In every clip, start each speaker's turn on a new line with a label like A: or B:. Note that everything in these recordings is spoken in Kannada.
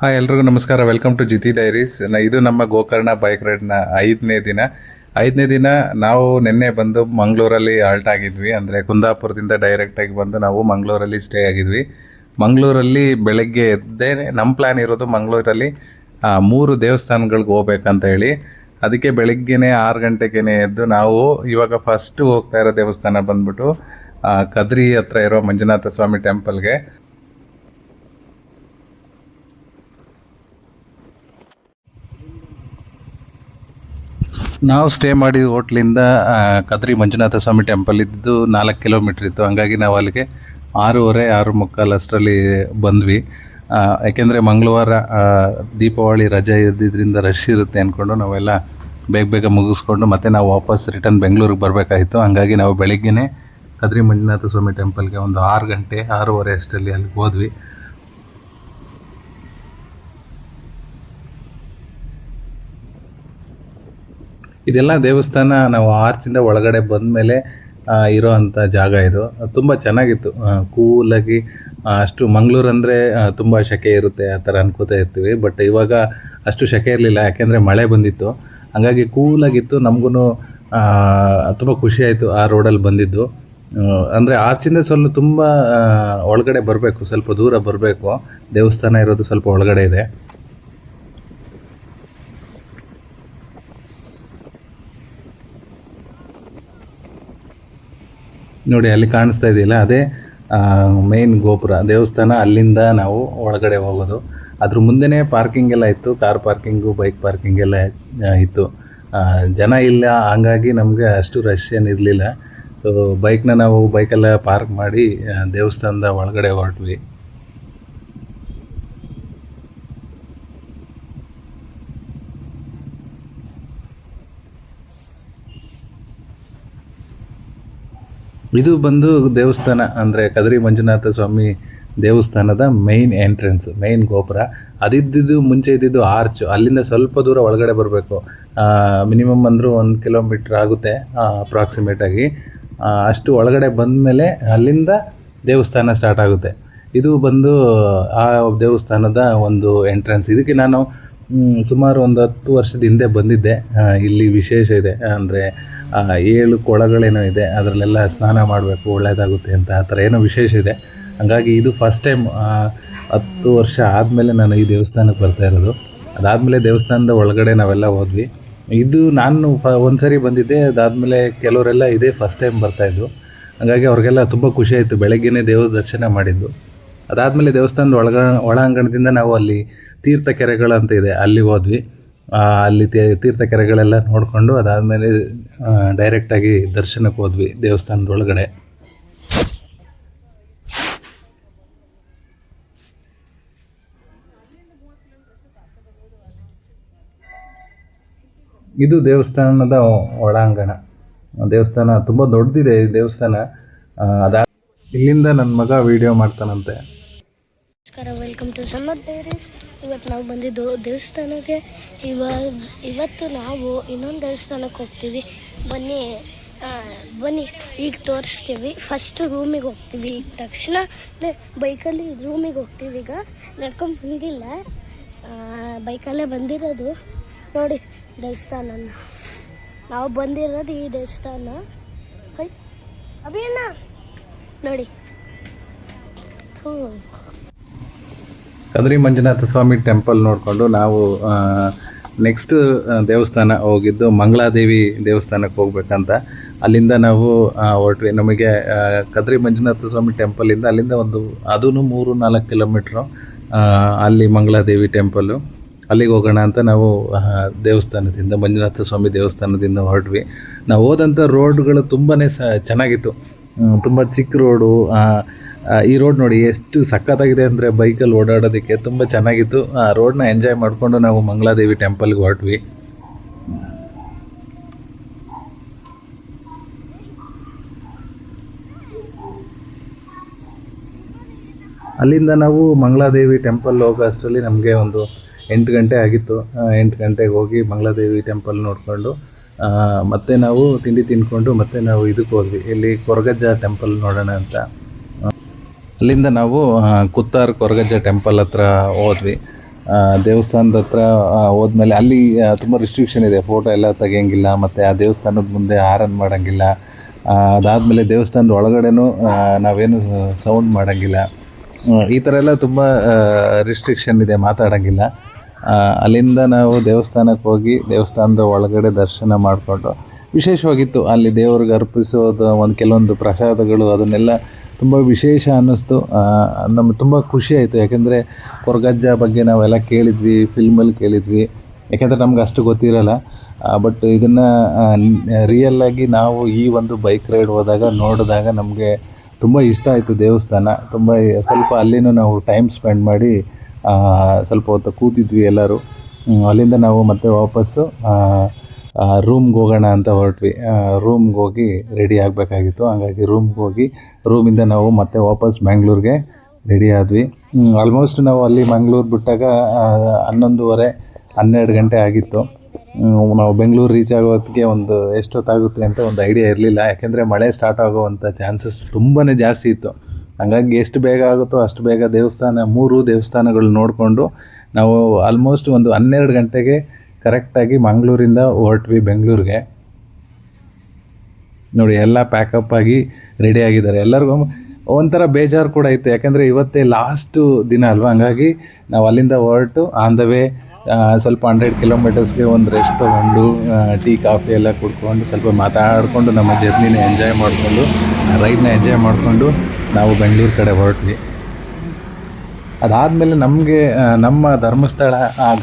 A: ಹಾಯ್ ಎಲ್ರಿಗೂ ನಮಸ್ಕಾರ. ವೆಲ್ಕಮ್ ಟು ಜಿತಿ ಡೈರೀಸ್ ಇದು ನಮ್ಮ ಗೋಕರ್ಣ ಬೈಕ್ ರೈಡ್ನ ಐದನೇ ದಿನ. ಐದನೇ ದಿನ ನಾವು ನಿನ್ನೆ ಬಂದು ಮಂಗಳೂರಲ್ಲಿ ಆಲ್ಟ್ ಆಗಿದ್ವಿ. ಅಂದರೆ ಕುಂದಾಪುರದಿಂದ ಡೈರೆಕ್ಟಾಗಿ ಬಂದು ನಾವು ಮಂಗಳೂರಲ್ಲಿ ಸ್ಟೇ ಆಗಿದ್ವಿ. ಮಂಗಳೂರಲ್ಲಿ ಬೆಳಗ್ಗೆ ಎದ್ದೇ ನಮ್ಮ ಪ್ಲ್ಯಾನ್ ಇರೋದು ಮಂಗಳೂರಲ್ಲಿ ಮೂರು ದೇವಸ್ಥಾನಗಳಿಗೆ ಹೋಗ್ಬೇಕಂತ ಹೇಳಿ. ಅದಕ್ಕೆ ಬೆಳಗ್ಗೆನೇ ಆರು ಗಂಟೆಗೆ ಎದ್ದು ನಾವು ಇವಾಗ ಫಸ್ಟ್ ಹೋಗ್ತಾ ಇರೋ ದೇವಸ್ಥಾನ ಬಂದ್ಬಿಟ್ಟು ಕದ್ರಿ ಹತ್ರ ಇರೋ ಮಂಜುನಾಥ ಸ್ವಾಮಿ ಟೆಂಪಲ್ಗೆ ನಾವು ಸ್ಟೇ ಮಾಡಿದ ಹೋಟ್ಲಿಂದ ಕದ್ರಿ ಮಂಜುನಾಥ ಸ್ವಾಮಿ ಟೆಂಪಲ್ ಇದ್ದು ನಾಲ್ಕು ಕಿಲೋಮೀಟ್ರ್ ಇತ್ತು. ಹಂಗಾಗಿ ನಾವು ಅಲ್ಲಿಗೆ ಆರೂವರೆ ಆರು ಮುಕ್ಕಾಲು ಅಷ್ಟರಲ್ಲಿ ಬಂದ್ವಿ. ಯಾಕೆಂದರೆ ಮಂಗಳವಾರ ದೀಪಾವಳಿ ರಜೆ ಇದ್ದಿದ್ದರಿಂದ ರಶ್ ಇರುತ್ತೆ ಅಂದ್ಕೊಂಡು ನಾವೆಲ್ಲ ಬೇಗ ಬೇಗ ಮುಗಿಸ್ಕೊಂಡು ಮತ್ತೆ ನಾವು ವಾಪಸ್ ರಿಟರ್ನ್ ಬೆಂಗಳೂರಿಗೆ ಬರಬೇಕಾಯಿತು. ಹಂಗಾಗಿ ನಾವು ಬೆಳಿಗ್ಗೆನೇ ಕದ್ರಿ ಮಂಜುನಾಥ ಸ್ವಾಮಿ ಟೆಂಪಲ್ಗೆ ಒಂದು ಆರು ಗಂಟೆ, ಆರೂವರೆ ಅಷ್ಟರಲ್ಲಿ ಅಲ್ಲಿಗೆ ಹೋದ್ವಿ. ಇದೆಲ್ಲ ದೇವಸ್ಥಾನ ನಾವು ಆರ್ಚಿಂದ ಒಳಗಡೆ ಬಂದಮೇಲೆ ಇರೋ ಅಂಥ ಜಾಗ ಇದು. ತುಂಬ ಚೆನ್ನಾಗಿತ್ತು. ಕೂಲಾಗಿ ಅಷ್ಟು ಮಂಗಳೂರು ಅಂದರೆ ತುಂಬ ಸೆಕೆ ಇರುತ್ತೆ, ಆ ಥರ ಅನ್ಕೋತಾ ಇರ್ತೀವಿ. ಬಟ್ ಇವಾಗ ಅಷ್ಟು ಸೆಕೆ ಇರಲಿಲ್ಲ, ಯಾಕೆಂದರೆ ಮಳೆ ಬಂದಿತ್ತು. ಹಾಗಾಗಿ ಕೂಲಾಗಿತ್ತು ನಮಗೂ ತುಂಬ ಖುಷಿ ಆಯಿತು ಆ ರೋಡಲ್ಲಿ ಬಂದಿದ್ದು. ಅಂದರೆ ಆರ್ಚಿಂದ ಸ್ವಲ್ಪ ತುಂಬ ಒಳಗಡೆ ಬರಬೇಕು, ಸ್ವಲ್ಪ ದೂರ ಬರಬೇಕು. ದೇವಸ್ಥಾನ ಇರೋದು ಸ್ವಲ್ಪ ಒಳಗಡೆ ಇದೆ. ನೋಡಿ, ಅಲ್ಲಿ ಕಾಣಿಸ್ತಾ ಇದೆಯಲ್ಲ, ಅದೇ ಮೇನ್ ಗೋಪುರ, ದೇವಸ್ಥಾನ, ಅಲ್ಲಿಂದ ನಾವು ಒಳಗಡೆ ಹೋಗೋದು. ಅದ್ರ ಮುಂದೆನೇ ಪಾರ್ಕಿಂಗ್ ಎಲ್ಲ ಇತ್ತು ಕಾರ್ ಪಾರ್ಕಿಂಗು ಬೈಕ್ ಪಾರ್ಕಿಂಗ್ ಎಲ್ಲ ಇತ್ತು. ಜನ ಇಲ್ಲ, ಹಂಗಾಗಿ ನಮಗೆ ಅಷ್ಟು ರಶ್ ಏನು ಇರಲಿಲ್ಲ. ಸೊ ಬೈಕ್ನ ನಾವು ಬೈಕೆಲ್ಲ ಪಾರ್ಕ್ ಮಾಡಿ ದೇವಸ್ಥಾನದ ಒಳಗಡೆ ಹೊರಟ್ವಿ. ಇದು ಬಂದು ದೇವಸ್ಥಾನ ಅಂದರೆ ಕದರಿ ಮಂಜುನಾಥ ಸ್ವಾಮಿ ದೇವಸ್ಥಾನದ ಮೇಯ್ನ್ ಎಂಟ್ರೆನ್ಸ್ ಮೇಯ್ನ್ ಗೋಪುರ. ಅದಿದ್ದಿದ್ದು ಮುಂಚೆ ಇದ್ದಿದ್ದು ಆರ್ಚ್ ಅಲ್ಲಿಂದ ಸ್ವಲ್ಪ ದೂರ ಒಳಗಡೆ ಬರಬೇಕು. ಮಿನಿಮಮ್ ಅಂದರೂ ಒಂದು ಕಿಲೋಮೀಟ್ರ್ ಆಗುತ್ತೆ ಅಪ್ರಾಕ್ಸಿಮೇಟಾಗಿ ಅಷ್ಟು ಒಳಗಡೆ ಬಂದಮೇಲೆ ಅಲ್ಲಿಂದ ದೇವಸ್ಥಾನ ಸ್ಟಾರ್ಟ್ ಆಗುತ್ತೆ. ಇದು ಬಂದು, ಆ ದೇವಸ್ಥಾನದ ಒಂದು ಎಂಟ್ರೆನ್ಸ್ ಇದಕ್ಕೆ ನಾನು ಸುಮಾರು ಒಂದು ಹತ್ತು ವರ್ಷದ ಹಿಂದೆ ಬಂದಿದ್ದೆ. ಇಲ್ಲಿ ವಿಶೇಷ ಇದೆ. ಅಂದರೆ ಏಳು ಕೊಳಗಳೇನೋ ಇದೆ, ಅದರಲ್ಲೆಲ್ಲ ಸ್ನಾನ ಮಾಡಬೇಕು ಒಳ್ಳೆಯದಾಗುತ್ತೆ ಅಂತ ಆ ಥರ ಏನೋ ವಿಶೇಷ ಇದೆ. ಹಾಗಾಗಿ ಇದು ಫಸ್ಟ್ ಟೈಮ್ ಹತ್ತು ವರ್ಷ ಆದಮೇಲೆ ನಾನು ಈ ದೇವಸ್ಥಾನಕ್ಕೆ ಬರ್ತಾ ಇರೋದು. ಅದಾದಮೇಲೆ ದೇವಸ್ಥಾನದ ಒಳಗಡೆ ನಾವೆಲ್ಲ ಹೋದ್ವಿ. ಇದು ನಾನು ಫ, ಒಂದ್ಸರಿ ಬಂದಿದ್ದೆ, ಅದಾದಮೇಲೆ ಕೆಲವರೆಲ್ಲ ಇದೇ ಫಸ್ಟ್ ಟೈಮ್ ಬರ್ತಾಯಿದ್ರು ಹಾಗಾಗಿ ಅವ್ರಿಗೆಲ್ಲ ತುಂಬ ಖುಷಿ ಆಯಿತು, ಬೆಳಗ್ಗೆನೇ ದೇವ್ರ ದರ್ಶನ ಮಾಡಿದ್ದು. ಅದಾದಮೇಲೆ ದೇವಸ್ಥಾನದ ಒಳಗ, ಒಳಾಂಗಣದಿಂದ ನಾವು ಅಲ್ಲಿ ತೀರ್ಥ ಕೆರೆಗಳು ಅಂತ ಇದೆ, ಅಲ್ಲಿ ಹೋದ್ವಿ. ಅಲ್ಲಿ ತೀರ್ಥ ಕೆರೆಗಳೆಲ್ಲ ನೋಡಿಕೊಂಡು ಅದಾದಮೇಲೆ ಡೈರೆಕ್ಟಾಗಿ ದರ್ಶನಕ್ಕೆ ಹೋದ್ವಿ ದೇವಸ್ಥಾನದ ಒಳಗಡೆ ಇದು ದೇವಸ್ಥಾನದ ಒಳಾಂಗಣ. ದೇವಸ್ಥಾನ ತುಂಬ ದೊಡ್ಡದಿದೆ ಈ ದೇವಸ್ಥಾನ. ಅದಾದ ಇಲ್ಲಿಂದ ನನ್ನ ಮಗ ವಿಡಿಯೋ ಮಾಡ್ತಾನಂತೆ.
B: ನಮಸ್ಕಾರ ವೆಲ್ಕಮ್ ಟು ಸಮರ್ ಡೈರೀಸ್ ಇವತ್ತು ನಾವು ಬಂದಿದ್ದು ದೇವಸ್ಥಾನಕ್ಕೆ. ಇವಾಗ, ಇವತ್ತು ನಾವು ಇನ್ನೊಂದು ದೇವಸ್ಥಾನಕ್ಕೆ ಹೋಗ್ತೀವಿ. ಬನ್ನಿ ಬನ್ನಿ, ಈಗ ತೋರಿಸ್ತೀವಿ. ಫಸ್ಟ್ ರೂಮಿಗೆ ಹೋಗ್ತೀವಿ. ಈಗ ತಕ್ಷಣ ಬೈಕಲ್ಲಿ ರೂಮಿಗೆ ಹೋಗ್ತೀವಿ ಈಗ. ನಡ್ಕೊಂಡು ಬಂದಿಲ್ಲ. ಬೈಕಲ್ಲೇ ಬಂದಿರೋದು. ನೋಡಿ ದೇವಸ್ಥಾನ ನಾವು ಬಂದಿರೋದು ಈ ದೇವಸ್ಥಾನ. ಅಭಿಯಣ್ಣ ನೋಡಿ. ಥೂ.
A: ಕದ್ರಿ ಮಂಜುನಾಥ ಸ್ವಾಮಿ ಟೆಂಪಲ್ ನೋಡಿಕೊಂಡು ನಾವು ನೆಕ್ಸ್ಟ್ ದೇವಸ್ಥಾನ ಹೋಗಿದ್ದು ಮಂಗಳಾದೇವಿ ದೇವಸ್ಥಾನಕ್ಕೆ ಹೋಗ್ಬೇಕಂತ. ಅಲ್ಲಿಂದ ನಾವು ಹೊರಟ್ವಿ. ನಮಗೆ ಕದ್ರಿ ಮಂಜುನಾಥ ಸ್ವಾಮಿ ಟೆಂಪಲಿಂದ ಅಲ್ಲಿಂದ ಒಂದು ಅದೂ ಮೂರು ನಾಲ್ಕು ಕಿಲೋಮೀಟ್ರು ಅಲ್ಲಿ ಮಂಗಳಾದೇವಿ ಟೆಂಪಲ್ಲು ಅಲ್ಲಿಗೆ ಹೋಗೋಣ ಅಂತ ನಾವು ದೇವಸ್ಥಾನದಿಂದ, ಮಂಜುನಾಥ ಸ್ವಾಮಿ ದೇವಸ್ಥಾನದಿಂದ ಹೊರಟ್ವಿ. ನಾವು ಹೋದಂಥ ರೋಡ್ಗಳು ತುಂಬಾ ಸ, ಚೆನ್ನಾಗಿತ್ತು. ತುಂಬ ಚಿಕ್ಕ ರೋಡು ಈ ರೋಡ್ ನೋಡಿ ಎಷ್ಟು ಸಖತ್ತಾಗಿದೆ ಅಂದರೆ ಬೈಕಲ್ಲಿ ಓಡಾಡೋದಕ್ಕೆ ತುಂಬ ಚೆನ್ನಾಗಿತ್ತು. ಆ ರೋಡ್ನ ಎಂಜಾಯ್ ಮಾಡಿಕೊಂಡು ನಾವು ಮಂಗಳಾದೇವಿ ಟೆಂಪಲ್ಗೆ ಹೊರಟ್ವಿ. ಅಲ್ಲಿಂದ ನಾವು ಮಂಗಳಾದೇವಿ ಟೆಂಪಲ್ ಹೋಗೋ ಅಷ್ಟರಲ್ಲಿ ನಮಗೆ ಒಂದು ಎಂಟು ಗಂಟೆ ಆಗಿತ್ತು. ಎಂಟು ಗಂಟೆಗೆ ಹೋಗಿ ಮಂಗಳಾದೇವಿ ಟೆಂಪಲ್ ನೋಡಿಕೊಂಡು ಮತ್ತೆ ನಾವು ತಿಂಡಿ ತಿಂದ್ಕೊಂಡು ಮತ್ತೆ ನಾವು ಇದಕ್ಕೆ ಹೋದ್ವಿ. ಇಲ್ಲಿ ಕೊರಗಜ್ಜ ಟೆಂಪಲ್ ನೋಡೋಣ ಅಂತ. ಅಲ್ಲಿಂದ ನಾವು ಕುತ್ತಾರ್ ಕೊರಗಜ್ಜ ಟೆಂಪಲ್ ಹತ್ರ ಹೋದ್ವಿ. ದೇವಸ್ಥಾನದ ಹತ್ರ ಹೋದ್ಮೇಲೆ ಅಲ್ಲಿ ತುಂಬ ರಿಸ್ಟ್ರಿಕ್ಷನ್ ಇದೆ. ಫೋಟೋ ಎಲ್ಲ ತೆಗಿಯಂಗಿಲ್ಲ, ಮತ್ತು ಆ ದೇವಸ್ಥಾನದ ಮುಂದೆ ಹಾರನ್ ಮಾಡೋಂಗಿಲ್ಲ. ಅದಾದಮೇಲೆ ದೇವಸ್ಥಾನದ ಒಳಗಡೆನೂ ನಾವೇನು ಸೌಂಡ್ ಮಾಡೋಂಗಿಲ್ಲ. ಈ ಥರ ಎಲ್ಲ ತುಂಬ ರಿಸ್ಟ್ರಿಕ್ಷನ್ ಇದೆ, ಮಾತಾಡೋಂಗಿಲ್ಲ. ಅಲ್ಲಿಂದ ನಾವು ದೇವಸ್ಥಾನಕ್ಕೆ ಹೋಗಿ ದೇವಸ್ಥಾನದ ಒಳಗಡೆ ದರ್ಶನ ಮಾಡಿಕೊಂಡು, ವಿಶೇಷವಾಗಿತ್ತು ಅಲ್ಲಿ ದೇವ್ರಿಗೆ ಅರ್ಪಿಸೋದು, ಒಂದು ಕೆಲವೊಂದು ಪ್ರಸಾದಗಳು, ಅದನ್ನೆಲ್ಲ ತುಂಬ ವಿಶೇಷ ಅನ್ನಿಸ್ತು. ನಮ್ಗೆ ತುಂಬ ಖುಷಿ ಆಯಿತು. ಯಾಕೆಂದರೆ ಕೊರಗಜ್ಜ ಬಗ್ಗೆ ನಾವೆಲ್ಲ ಕೇಳಿದ್ವಿ, ಫಿಲ್ಮಲ್ಲಿ ಕೇಳಿದ್ವಿ. ಯಾಕೆಂದರೆ ನಮ್ಗೆ ಅಷ್ಟು ಗೊತ್ತಿರಲ್ಲ. ಬಟ್ ಇದನ್ನು ರಿಯಲ್ಲಾಗಿ ನಾವು ಈ ಒಂದು ಬೈಕ್ ರೈಡ್ ಹೋದಾಗ ನೋಡಿದಾಗ ನಮಗೆ ತುಂಬ ಇಷ್ಟ ಆಯಿತು ದೇವಸ್ಥಾನ. ತುಂಬ ಸ್ವಲ್ಪ ಅಲ್ಲಿನೂ ನಾವು ಟೈಮ್ ಸ್ಪೆಂಡ್ ಮಾಡಿ ಸ್ವಲ್ಪ ಹೊತ್ತು ಕೂತಿದ್ವಿ ಎಲ್ಲರೂ. ಅಲ್ಲಿಂದ ನಾವು ಮತ್ತೆ ವಾಪಸ್ಸು ರೂಮ್ಗೆ ಹೋಗೋಣ ಅಂತ ಹೊರಟ್ವಿ. ರೂಮ್ಗೆ ಹೋಗಿ ರೆಡಿ ಆಗಬೇಕಾಗಿತ್ತು. ಹಾಗಾಗಿ ರೂಮ್ಗೆ ಹೋಗಿ ರೂಮಿಂದ ನಾವು ಮತ್ತೆ ವಾಪಸ್ ಬ್ಯಾಂಗ್ಳೂರಿಗೆ ರೆಡಿ ಆದ್ವಿ. ಆಲ್ಮೋಸ್ಟ್ ನಾವು ಅಲ್ಲಿ ಮಂಗ್ಳೂರು ಬಿಟ್ಟಾಗ ಹನ್ನೊಂದುವರೆ, ಹನ್ನೆರಡು ಗಂಟೆ ಆಗಿತ್ತು. ನಾವು ಬೆಂಗಳೂರು ರೀಚ್ ಆಗೋ ಹೊತ್ತಿಗೆ ಒಂದು ಎಷ್ಟೊತ್ತಾಗುತ್ತೆ ಅಂತ ಒಂದು ಐಡಿಯಾ ಇರಲಿಲ್ಲ. ಯಾಕೆಂದರೆ ಮಳೆ ಸ್ಟಾರ್ಟ್ ಆಗೋವಂಥ ಚಾನ್ಸಸ್ ತುಂಬಾ ಜಾಸ್ತಿ ಇತ್ತು. ಹಾಗಾಗಿ ಎಷ್ಟು ಬೇಗ ಆಗುತ್ತೋ ಅಷ್ಟು ಬೇಗ ದೇವಸ್ಥಾನ, ಮೂರು ದೇವಸ್ಥಾನಗಳು ನೋಡಿಕೊಂಡು ನಾವು ಆಲ್ಮೋಸ್ಟ್ ಒಂದು ಹನ್ನೆರಡು ಗಂಟೆಗೆ ಕರೆಕ್ಟಾಗಿ ಮಂಗಳೂರಿಂದ ಹೊರಟ್ವಿ ಬೆಂಗಳೂರಿಗೆ. ನೋಡಿ, ಎಲ್ಲ ಪ್ಯಾಕಪ್ ಆಗಿ ರೆಡಿ ಆಗಿದ್ದಾರೆ. ಎಲ್ಲರಿಗೂ ಒಂಥರ ಬೇಜಾರು ಕೂಡ ಇತ್ತು. ಯಾಕಂದರೆ ಇವತ್ತೇ ಲಾಸ್ಟು ದಿನ ಅಲ್ವಾ? ಹಂಗಾಗಿ ನಾವು ಅಲ್ಲಿಂದ ಹೊರಟು ಆನ್ ದ ವೇ ಸ್ವಲ್ಪ ಹಂಡ್ರೆಡ್ ಕಿಲೋಮೀಟರ್ಸ್ಗೆ ಒಂದು ರೆಸ್ಟ್ ತೊಗೊಂಡು ಟೀ ಕಾಫಿ ಎಲ್ಲ ಕುಡ್ಕೊಂಡು ಸ್ವಲ್ಪ ಮಾತಾಡಿಕೊಂಡು ನಮ್ಮ ಜರ್ನಿನ ಎಂಜಾಯ್ ಮಾಡಿಕೊಂಡು ರೈಡ್ನ ಎಂಜಾಯ್ ಮಾಡಿಕೊಂಡು ನಾವು ಬೆಂಗಳೂರು ಕಡೆ ಹೊರಟ್ವಿ. ಅದಾದಮೇಲೆ ನಮಗೆ ನಮ್ಮ ಧರ್ಮಸ್ಥಳ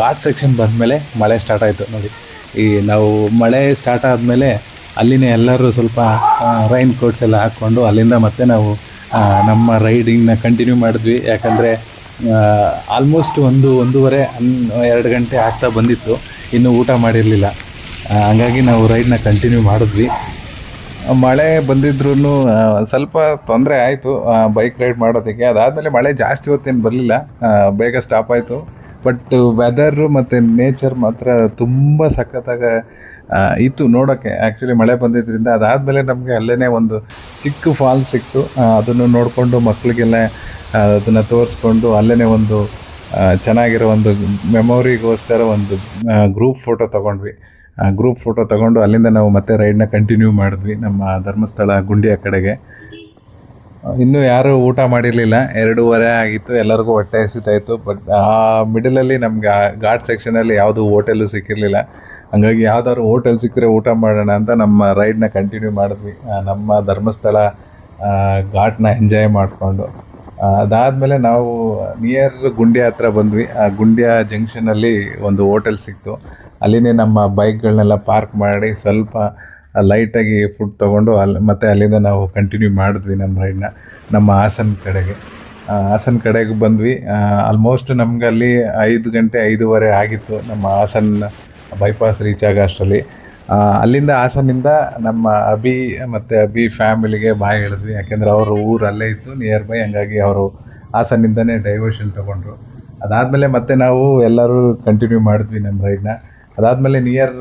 A: ಘಾಟ್ ಸೆಕ್ಷನ್ ಬಂದಮೇಲೆ ಮಳೆ ಸ್ಟಾರ್ಟ್ ಆಯಿತು. ನೋಡಿ, ಈ, ನಾವು ಮಳೆ ಸ್ಟಾರ್ಟ್ ಆದಮೇಲೆ ಅಲ್ಲಿನೇ ಎಲ್ಲರೂ ಸ್ವಲ್ಪ ರೈನ್ ಕೋಟ್ಸ್ ಎಲ್ಲ ಹಾಕ್ಕೊಂಡು ಅಲ್ಲಿಂದ ಮತ್ತೆ ನಾವು ನಮ್ಮ ರೈಡಿಂಗ್ನ ಕಂಟಿನ್ಯೂ ಮಾಡಿದ್ವಿ. ಯಾಕಂದರೆ ಆಲ್ಮೋಸ್ಟ್ ಒಂದು, ಒಂದೂವರೆ, ಹನ್, ಎರಡು ಗಂಟೆ ಆಗ್ತಾ ಬಂದಿತ್ತು. ಇನ್ನೂ ಊಟ ಮಾಡಿರಲಿಲ್ಲ. ಹಂಗಾಗಿ ನಾವು ರೈಡ್ನ ಕಂಟಿನ್ಯೂ ಮಾಡಿದ್ವಿ. ಮಳೆ ಬಂದಿದ್ರೂ ಸ್ವಲ್ಪ ತೊಂದರೆ ಆಯಿತು ಬೈಕ್ ರೈಡ್ ಮಾಡೋದಕ್ಕೆ. ಅದಾದಮೇಲೆ ಮಳೆ ಜಾಸ್ತಿ ಹೊತ್ತೇನು ಬರಲಿಲ್ಲ. ಬೇಗ ಸ್ಟಾಪ್ ಆಯಿತು. ಬಟ್ ವೆದರು ಮತ್ತು ನೇಚರ್ ಮಾತ್ರ ತುಂಬ ಸಖತ್ತಾಗ ಇತ್ತು ನೋಡೋಕ್ಕೆ ಆ್ಯಕ್ಚುಲಿ ಮಳೆ ಬಂದಿದ್ದರಿಂದ ಅದಾದಮೇಲೆ ನಮಗೆ ಅಲ್ಲೇ ಒಂದು ಚಿಕ್ಕ ಫಾಲ್ ಸಿಕ್ತು. ಅದನ್ನು ನೋಡಿಕೊಂಡು ಮಕ್ಕಳಿಗೆಲ್ಲ ಅದನ್ನು ತೋರಿಸ್ಕೊಂಡು ಅಲ್ಲೇ ಒಂದು ಚೆನ್ನಾಗಿರೋ ಒಂದು ಮೆಮೊರಿಗೋಸ್ಕರ ಒಂದು ಗ್ರೂಪ್ ಫೋಟೋ ತೊಗೊಂಡ್ವಿ. ಆ ಗ್ರೂಪ್ ಫೋಟೋ ತಗೊಂಡು ಅಲ್ಲಿಂದ ನಾವು ಮತ್ತೆ ರೈಡ್ನ ಕಂಟಿನ್ಯೂ ಮಾಡಿದ್ವಿ ನಮ್ಮ ಧರ್ಮಸ್ಥಳ ಗುಂಡಿಯ ಕಡೆಗೆ. ಇನ್ನೂ ಯಾರೂ ಊಟ ಮಾಡಿರಲಿಲ್ಲ. ಎರಡೂವರೆ ಆಗಿತ್ತು. ಎಲ್ಲರಿಗೂ ಹೊಟ್ಟೆ ಹಸಿತಾ ಇತ್ತು ಬಟ್ ಆ ಮಿಡಲಲ್ಲಿ ನಮ್ಗೆ ಆ ಘಾಟ್ ಸೆಕ್ಷನಲ್ಲಿ ಯಾವುದೂ ಹೋಟೆಲು ಸಿಕ್ಕಿರಲಿಲ್ಲ. ಹಂಗಾಗಿ ಯಾವ್ದಾದ್ರು ಹೋಟೆಲ್ ಸಿಕ್ಕರೆ ಊಟ ಮಾಡೋಣ ಅಂತ ನಮ್ಮ ರೈಡ್ನ ಕಂಟಿನ್ಯೂ ಮಾಡಿದ್ವಿ. ನಮ್ಮ ಧರ್ಮಸ್ಥಳ ಘಾಟ್ನ ಎಂಜಾಯ್ ಮಾಡಿಕೊಂಡು. ಅದಾದಮೇಲೆ ನಾವು ನಿಯರ್ ಗುಂಡ್ಯ ಹತ್ರ ಬಂದ್ವಿ. ಆ, ಗುಂಡ್ಯ ಜಂಕ್ಷನಲ್ಲಿ ಒಂದು ಹೋಟೆಲ್ ಸಿಕ್ತು. ಅಲ್ಲಿನೇ ನಮ್ಮ ಬೈಕ್ಗಳನ್ನೆಲ್ಲ ಪಾರ್ಕ್ ಮಾಡಿ ಸ್ವಲ್ಪ ಲೈಟಾಗಿ ಫುಡ್ ತೊಗೊಂಡು ಅಲ್ಲಿ ಮತ್ತೆ ಅಲ್ಲಿಂದ ನಾವು ಕಂಟಿನ್ಯೂ ಮಾಡಿದ್ವಿ ನಮ್ಮ ರೈಡ್ನ ನಮ್ಮ ಹಾಸನ ಕಡೆಗೆ. ಹಾಸನ ಕಡೆಗೆ ಬಂದ್ವಿ. ಆಲ್ಮೋಸ್ಟ್ ನಮ್ಗೆ ಅಲ್ಲಿ ಐದು ಗಂಟೆ ಐದೂವರೆ ಆಗಿತ್ತು ನಮ್ಮ ಹಾಸನ ಬೈಪಾಸ್ ರೀಚ್ ಆಗೋ ಅಷ್ಟರಲ್ಲಿ. ಅಲ್ಲಿಂದ ಹಾಸನಿಂದ ನಮ್ಮ ಅಭಿ ಮತ್ತು ಅಭಿ ಫ್ಯಾಮಿಲಿಗೆ ಬಾಯಿ ಹೇಳಿದ್ವಿ. ಯಾಕೆಂದರೆ ಅವರು ಊರು ಅಲ್ಲೇ ಇತ್ತು ನಿಯರ್ ಬೈ ಹಂಗಾಗಿ ಅವರು ಹಾಸನಿಂದನೇ ಡೈವರ್ಷನ್ ತೊಗೊಂಡ್ರು. ಅದಾದಮೇಲೆ ಮತ್ತೆ ನಾವು ಎಲ್ಲರೂ ಕಂಟಿನ್ಯೂ ಮಾಡಿದ್ವಿ ನಮ್ಮ ರೈಡ್ನ ಅದಾದಮೇಲೆ ನಿಯರ್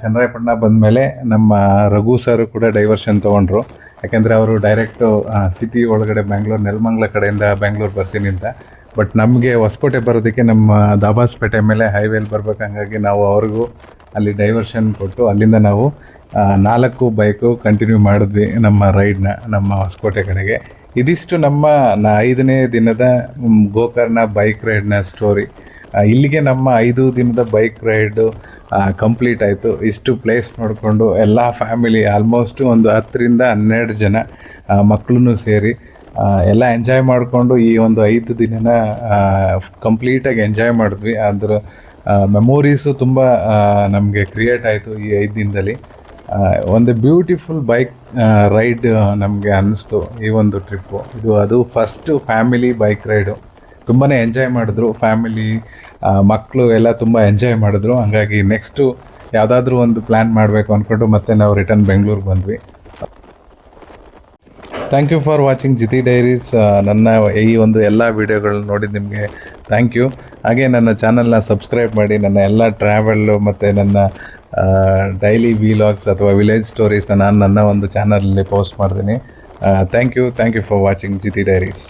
A: ಚನ್ನರಾಯಪಟ್ಟಣ ಬಂದಮೇಲೆ ನಮ್ಮ ರಘು ಸರ್ ಕೂಡ ಡೈವರ್ಷನ್ ತೊಗೊಂಡ್ರು. ಯಾಕೆಂದರೆ ಅವರು ಡೈರೆಕ್ಟು ಸಿಟಿ ಒಳಗಡೆ ಬ್ಯಾಂಗ್ಳೂರು ನೆಲಮಂಗ್ಲ ಕಡೆಯಿಂದ ಬ್ಯಾಂಗ್ಳೂರು ಬರ್ತೀನಿ ಅಂತ. ಬಟ್ ನಮಗೆ ಹೊಸಕೋಟೆ ಬರೋದಕ್ಕೆ ನಮ್ಮ ದಾಬಾಸ್ಪೇಟೆ ಮೇಲೆ ಹೈವೇಲಿ ಬರ್ಬೇಕು ಹಂಗಾಗಿ ನಾವು ಅವ್ರಿಗೂ ಅಲ್ಲಿ ಡೈವರ್ಷನ್ ಕೊಟ್ಟು ಅಲ್ಲಿಂದ ನಾವು ನಾಲ್ಕು ಬೈಕು ಕಂಟಿನ್ಯೂ ಮಾಡಿದ್ವಿ ನಮ್ಮ ರೈಡ್ನ ನಮ್ಮ ಹೊಸಕೋಟೆ ಕಡೆಗೆ. ಇದಿಷ್ಟು ನಮ್ಮ ಐದನೇ ದಿನದ ಗೋಕರ್ಣ ಬೈಕ್ ರೈಡ್ನ ಸ್ಟೋರಿ ಇಲ್ಲಿಗೆ ನಮ್ಮ ಐದು ದಿನದ ಬೈಕ್ ರೈಡು ಕಂಪ್ಲೀಟ್ ಆಯಿತು. ಇಷ್ಟು ಪ್ಲೇಸ್ ನೋಡಿಕೊಂಡು ಎಲ್ಲ ಫ್ಯಾಮಿಲಿ ಆಲ್ಮೋಸ್ಟ್ ಒಂದು ಹತ್ತರಿಂದ ಹನ್ನೆರಡು ಜನ ಮಕ್ಕಳೂ ಸೇರಿ ಎಲ್ಲ ಎಂಜಾಯ್ ಮಾಡಿಕೊಂಡು ಈ ಒಂದು ಐದು ದಿನನ ಕಂಪ್ಲೀಟಾಗಿ ಎಂಜಾಯ್ ಮಾಡಿದ್ವಿ. ಅದರ ಮೆಮೊರೀಸು ತುಂಬ ನಮಗೆ ಕ್ರಿಯೇಟ್ ಆಯಿತು ಈ ಐದು ದಿನದಲ್ಲಿ. ಒಂದು ಬ್ಯೂಟಿಫುಲ್ ಬೈಕ್ ರೈಡ್ ನಮಗೆ ಅನ್ನಿಸ್ತು ಈ ಒಂದು ಟ್ರಿಪ್ಪು ಇದು, ಅದು ಫಸ್ಟು ಫ್ಯಾಮಿಲಿ ಬೈಕ್ ರೈಡು ತುಂಬಾ ಎಂಜಾಯ್ ಮಾಡಿದ್ರು. ಫ್ಯಾಮಿಲಿ ಮಕ್ಕಳು ಎಲ್ಲ ತುಂಬ ಎಂಜಾಯ್ ಮಾಡಿದ್ರು. ಹಂಗಾಗಿ ನೆಕ್ಸ್ಟು ಯಾವುದಾದ್ರೂ ಒಂದು ಪ್ಲ್ಯಾನ್ ಮಾಡಬೇಕು ಅಂದ್ಕೊಂಡು ಮತ್ತೆ ನಾವು ರಿಟರ್ನ್ ಬೆಂಗಳೂರಿಗೆ ಬಂದ್ವಿ. Thank you for watching Jithi diaries ನನ್ನ ಈ ಒಂದು ಎಲ್ಲ ವೀಡಿಯೋಗಳನ್ನ ನೋಡಿ ನಿಮಗೆ ಥ್ಯಾಂಕ್ ಯು ಹಾಗೆ ನನ್ನ ಚಾನಲ್ನ ಸಬ್ಸ್ಕ್ರೈಬ್ ಮಾಡಿ, ನನ್ನ ಎಲ್ಲ ಟ್ರಾವೆಲ್ಲು ಮತ್ತು ನನ್ನ ಡೈಲಿ ವಿಲಾಗ್ಸ್ ಅಥವಾ ವಿಲೇಜ್ ಸ್ಟೋರೀಸ್ನ ನಾನು ನನ್ನ ಒಂದು ಚಾನಲಲ್ಲಿ ಪೋಸ್ಟ್ ಮಾಡ್ತೀನಿ. Thank you thank you for watching Jithi diaries